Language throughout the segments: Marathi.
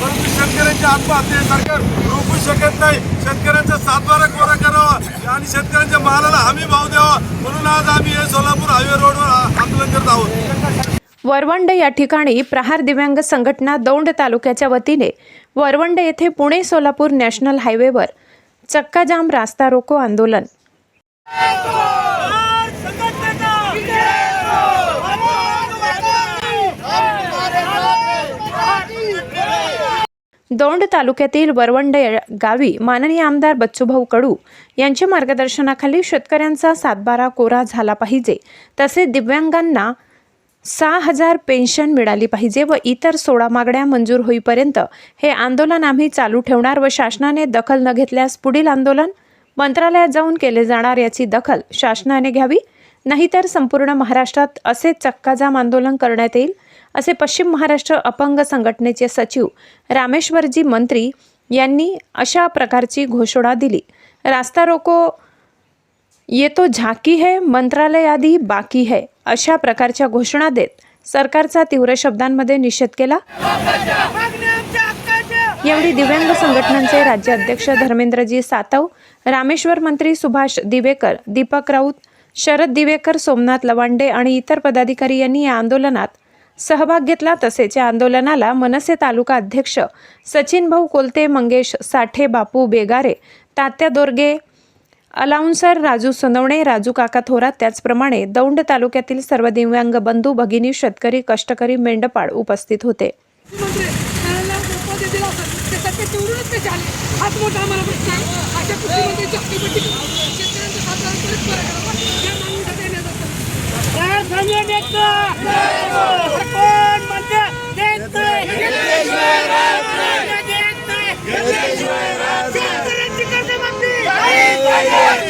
परंतु शेतकऱ्यांच्या आत्महत्या सरकार रोखू शकत नाही. शेतकऱ्यांचा सातबारा कोरा करावा आणि शेतकऱ्यांच्या मालाला हमी भाव द्यावा. म्हणून आज आम्ही हे सोलापूर हायवे रोडवर आंदोलन करत आहोत. वरवंड या ठिकाणी प्रहार दिव्यांग संघटना दौंड तालुक्याच्या वतीने वरवंड येथे पुणे सोलापूर नॅशनल हायवेवर चक्काजाम रास्ता रोको आंदोलन. दौंड तालुक्यातील वरवंड गावी माननीय आमदार बच्चूभाऊ कडू यांच्या मार्गदर्शनाखाली शेतकऱ्यांचा सातबारा कोरा झाला पाहिजे. तसेच दिव्यांगांना सहा हजार पेन्शन मिळाली पाहिजे व इतर सोळा मागण्या मंजूर होईपर्यंत हे आंदोलन आम्ही चालू ठेवणार व शासनाने दखल न घेतल्यास पुढील आंदोलन मंत्रालयात जाऊन केले जाणार याची दखल शासनाने घ्यावी. नाहीतर संपूर्ण महाराष्ट्रात असे चक्काजाम आंदोलन करण्यात येईल. असे पश्चिम महाराष्ट्र अपंग संघटनेचे सचिव रामेश्वरजी मंत्री यांनी अशा प्रकारची घोषणा दिली. रास्ता रोको ये तो झाकी है मंत्रालय आधी बाकी है अशा प्रकारच्या घोषणा देत सरकारचा तीव्र शब्दांमध्ये निषेध केला. यावेळी दिव्यांग संघटनांचे राज्य अध्यक्ष धर्मेंद्रजी सातव रामेश्वर मंत्री सुभाष दिवेकर दीपक राऊत शरद दिवेकर सोमनाथ लवांडे आणि इतर पदाधिकारी यांनी या आंदोलनात सहभाग घेतला तसेच या आंदोलनाला मनसे तालुका अध्यक्ष सचिन भाऊ कोलते मंगेश साठे बापू बेगारे तात्या दोरगे अलाउन्सर राजू सोनवणे राजू काका थोरात त्याचप्रमाणे दौंड तालुक्यातील सर्व दिव्यांग बंधू भगिनी शेतकरी कष्टकरी मेंढपाळ उपस्थित होते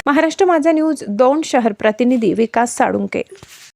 महाराष्ट्र माझा न्यूज दोन शहर प्रतिनिधी विकास साळुंके